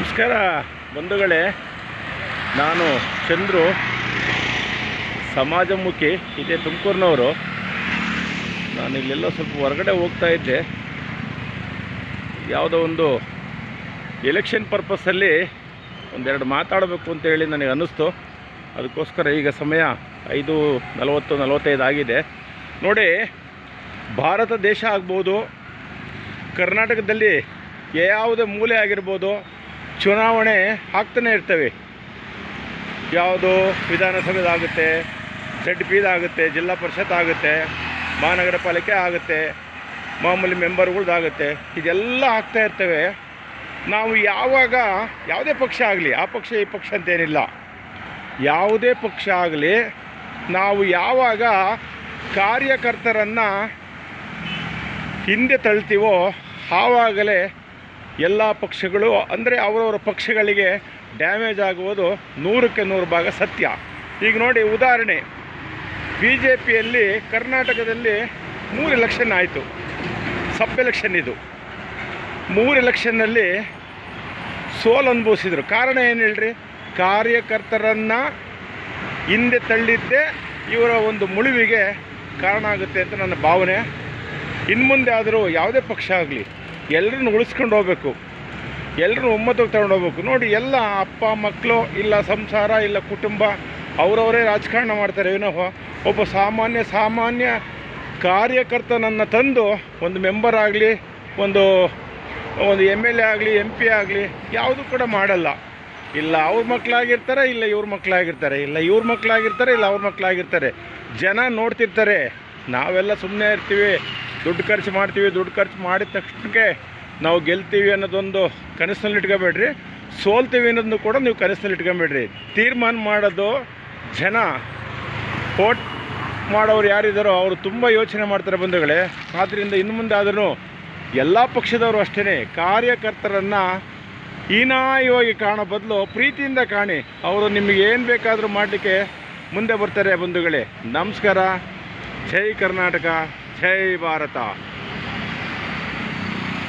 ನಮಸ್ಕಾರ ಬಂಧುಗಳೇ. ನಾನು ಚಂದ್ರು, ಸಮಾಜಮುಖಿ, ಇದೇ ತುಮಕೂರಿನವರು. ನಾನು ಇಲ್ಲೆಲ್ಲ ಸ್ವಲ್ಪ ಹೊರಗಡೆ ಹೋಗ್ತಾ ಇದ್ದೆ. ಯಾವುದೋ ಒಂದು ಎಲೆಕ್ಷನ್ ಪರ್ಪಸ್ಸಲ್ಲಿ ಒಂದೆರಡು ಮಾತಾಡಬೇಕು ಅಂತೇಳಿ ನನಗೆ ಅನ್ನಿಸ್ತು. ಅದಕ್ಕೋಸ್ಕರ ಈಗ ಸಮಯ ಐದು ನಲವತ್ತು ನಲವತ್ತೈದು ಆಗಿದೆ. ನೋಡಿ, ಭಾರತ ದೇಶ ಆಗ್ಬೋದು, ಕರ್ನಾಟಕದಲ್ಲಿ ಯಾವುದೇ ಮೂಲೆ ಆಗಿರ್ಬೋದು ಚುನಾವಣೆ ಆಗ್ತಾನೆ ಇರ್ತವೆ. ಯಾವುದು ವಿಧಾನಸಭೆದಾಗುತ್ತೆ ಜಡ್ ಪಿದಾಗುತ್ತೆ ಜಿಲ್ಲಾ ಪರಿಷತ್ ಆಗುತ್ತೆ, ಮಹಾನಗರ ಪಾಲಿಕೆ ಆಗುತ್ತೆ, ಮಾಮೂಲಿ ಮೆಂಬರ್ಗಳ್ದಾಗುತ್ತೆ ಇದೆಲ್ಲ ಆಗ್ತಾ ಇರ್ತವೆ. ನಾವು ಯಾವಾಗ, ಯಾವುದೇ ಪಕ್ಷ ಆಗಲಿ, ಆ ಪಕ್ಷ, ಈ ಪಕ್ಷ ಅಂತೇನಿಲ್ಲ. ಯಾವುದೇ ಪಕ್ಷ ಆಗಲಿ, ನಾವು ಯಾವಾಗ ಕಾರ್ಯಕರ್ತರನ್ನು ಹಿಂದೆ ತಳ್ತೀವೋ, ಆವಾಗಲೇ ಎಲ್ಲ ಪಕ್ಷಗಳು, ಅಂದರೆ ಅವರವರ ಪಕ್ಷಗಳಿಗೆ ಡ್ಯಾಮೇಜ್ ಆಗುವುದು ನೂರಕ್ಕೆ ನೂರು ಭಾಗ ಸತ್ಯ. ಈಗ ನೋಡಿ ಉದಾಹರಣೆ. ಬಿ ಜೆ ಪಿಯಲ್ಲಿ ಕರ್ನಾಟಕದಲ್ಲಿ ಮೂರು ಎಲೆಕ್ಷನ್ ಆಯಿತು. ಸಬ್ ಎಲೆಕ್ಷನ್ ಇದು. ಮೂರು ಎಲೆಕ್ಷನ್ನಲ್ಲಿ ಸೋಲು ಅನುಭವಿಸಿದರು. ಕಾರಣ ಏನು ಹೇಳ್ರಿ? ಕಾರ್ಯಕರ್ತರನ್ನು ಹಿಂದೆ ತಳ್ಳಿದ್ದೇ ಇವರ ಒಂದು ಮುಳುವಿಗೆ ಕಾರಣ ಆಗುತ್ತೆ ಅಂತ ನನ್ನ ಭಾವನೆ. ಇನ್ನು ಮುಂದೆ ಆದರೂ ಯಾವುದೇ ಪಕ್ಷ ಆಗಲಿ ಎಲ್ಲರನ್ನು ಉಳಿಸ್ಕೊಂಡು ಹೋಗ್ಬೇಕು. ಎಲ್ಲರೂ ಒಮ್ಮತಕ್ಕೆ ತಗೊಂಡು ಹೋಗ್ಬೇಕು. ನೋಡಿ, ಎಲ್ಲ ಅಪ್ಪ, ಮಕ್ಕಳು, ಇಲ್ಲ ಸಂಸಾರ, ಇಲ್ಲ ಕುಟುಂಬ, ಅವರವರೇ ರಾಜಕಾರಣ ಮಾಡ್ತಾರೆ. ಏನೋ ಒಬ್ಬ ಸಾಮಾನ್ಯ ಸಾಮಾನ್ಯ ಕಾರ್ಯಕರ್ತನನ್ನು ತಂದು ಒಂದು ಮೆಂಬರ್ ಆಗಲಿ, ಒಂದು ಒಂದು ಎಂ ಎಲ್ ಎ ಆಗಲಿ ಎಂ ಪಿ ಆಗಲಿ, ಯಾವುದು ಕೂಡ ಮಾಡಲ್ಲ. ಇಲ್ಲ ಅವ್ರ ಮಕ್ಕಳಾಗಿರ್ತಾರೆ, ಇಲ್ಲ ಇವ್ರ ಮಕ್ಕಳಾಗಿರ್ತಾರೆ. ಇಲ್ಲ ಇವ್ರ ಮಕ್ಕಳಾಗಿರ್ತಾರೆ, ಇಲ್ಲ ಅವ್ರ ಮಕ್ಕಳಾಗಿರ್ತಾರೆ. ಜನ ನೋಡ್ತಿರ್ತಾರೆ. ನಾವೆಲ್ಲ ಸುಮ್ಮನೆ ಇರ್ತೀವಿ. ದುಡ್ಡು ಖರ್ಚು ಮಾಡ್ತೀವಿ, ದುಡ್ಡು ಖರ್ಚು ಮಾಡಿದ ತಕ್ಷಣಕ್ಕೆ ನಾವು ಗೆಲ್ತೀವಿ ಅನ್ನೋದೊಂದು ಕನಸಿನಲ್ಲಿ ಇಟ್ಕೊಬೇಡ್ರಿ. ಸೋಲ್ತೀವಿ ಅನ್ನೋದನ್ನು ಕೂಡ ನೀವು ಕನಸಿನಲ್ಲಿ ಇಟ್ಕೊಬೇಡ್ರಿ. ತೀರ್ಮಾನ ಮಾಡೋದು ಜನ ಓಟ್ ಮಾಡೋರು ಯಾರಿದ್ದಾರೋ ಅವರು ತುಂಬ ಯೋಚನೆ ಮಾಡ್ತಾರೆ ಬಂಧುಗಳೇ. ಆದ್ದರಿಂದ ಇನ್ನು ಮುಂದೆ ಆದ್ರೂ ಎಲ್ಲ ಪಕ್ಷದವರು ಅಷ್ಟೇ ಕಾರ್ಯಕರ್ತರನ್ನು ಹೀನಾಯವಾಗಿ ಕಾಣೋ ಬದಲು ಪ್ರೀತಿಯಿಂದ ಕಾಣಿ. ಅವರು ನಿಮಗೆ ಏನು ಬೇಕಾದರೂ ಮಾಡಲಿಕ್ಕೆ ಮುಂದೆ ಬರ್ತಾರೆ ಬಂಧುಗಳೇ. ನಮಸ್ಕಾರ. ಜೈ ಕರ್ನಾಟಕ. ಜೈ ಭಾರತ